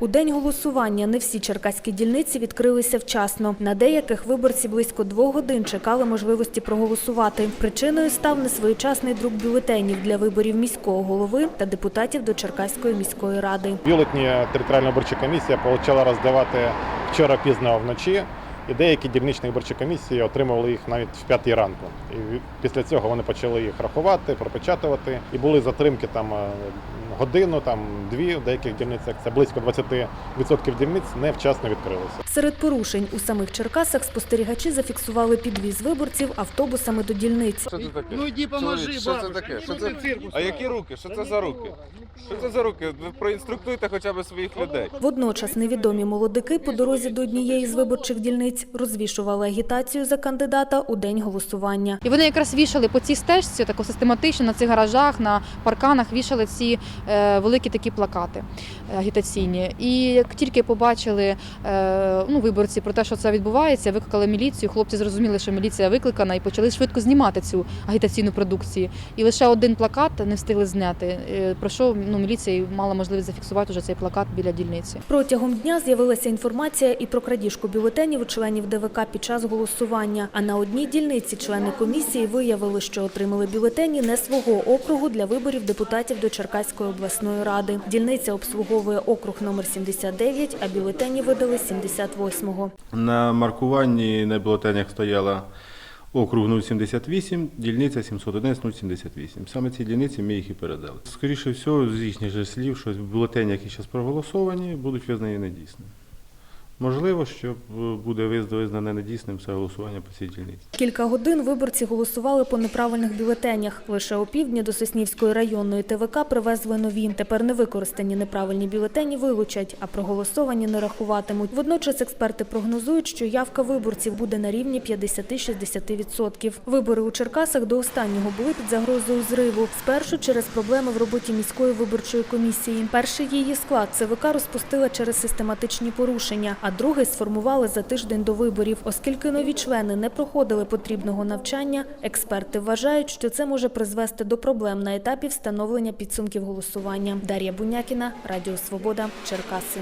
У день голосування не всі черкаські дільниці відкрилися вчасно. На деяких виборці близько двох годин чекали можливості проголосувати. Причиною став несвоєчасний друк бюлетенів для виборів міського голови та депутатів до Черкаської міської ради. Бюлетні територіальна виборча комісія почала роздавати вчора пізно вночі, і деякі дільничні виборчі комісії отримували їх навіть в п'ятій ранку. І після цього вони почали їх рахувати, пропечатувати. І були затримки там е, годину, там дві в деяких дільницях. Це близько 20% дільниць невчасно відкрилися. Серед порушень у самих Черкасах спостерігачі зафіксували підвіз виборців автобусами до дільниць. Що це таке? Ну йди поможи, що це таке? Що Ну, це? А які руки? Що це за руки? Що це за руки? Ви проінструктуйте хоча б своїх людей. Водночас невідомі молодики по дорозі до однієї з виборчих дільниць розвішували агітацію за кандидата у день голосування. І вони якраз вішали по цій стежці, тако систематично на цих гаражах, на парканах вішали ці е, великі такі плакати е, агітаційні. І як тільки побачили е, ну, виборці про те, що це відбувається, викликали міліцію. Хлопці зрозуміли, що міліція викликана, і почали швидко знімати цю агітаційну продукцію. І лише один плакат не встигли зняти. Про що ну, міліція мала можливість зафіксувати вже цей плакат біля дільниці. Протягом дня з'явилася інформація і про крадіжку бюлетенів у членів ДВК під час голосування. А на одній дільниці члени комісії виявили, що отримали бюлетені не свого округу для виборів депутатів до Черкаської обласної ради. Дільниця обслуговує округ номер 79, а бюлетені видали 78-го. На маркуванні на бюлетенях стояла округ 078, дільниця 701 078. Саме ці дільниці ми їх і передали. Скоріше всього, з їхніх же слів, що бюлетені, які зараз проголосовані, будуть визнані недійсними. Можливо, що е, буде виз- визнане недійсним все голосування по цій дільниці. Кілька годин виборці голосували по неправильних бюлетенях. Лише опівдні до Соснівської районної ТВК привезли нові. Тепер невикористані неправильні бюлетені вилучать, а проголосовані не рахуватимуть. Водночас експерти прогнозують, що явка виборців буде на рівні 50-60%. Вибори у Черкасах до останнього були під загрозою зриву. Спершу через проблеми в роботі міської виборчої комісії. Перший її склад ЦВК розпустила через систематичні порушення, а другий сформували за тиждень до виборів. Оскільки нові члени не проходили потрібного навчання, експерти вважають, що це може призвести до проблем на етапі встановлення підсумків голосування. Дар'я Бунякіна, Радіо Свобода, Черкаси.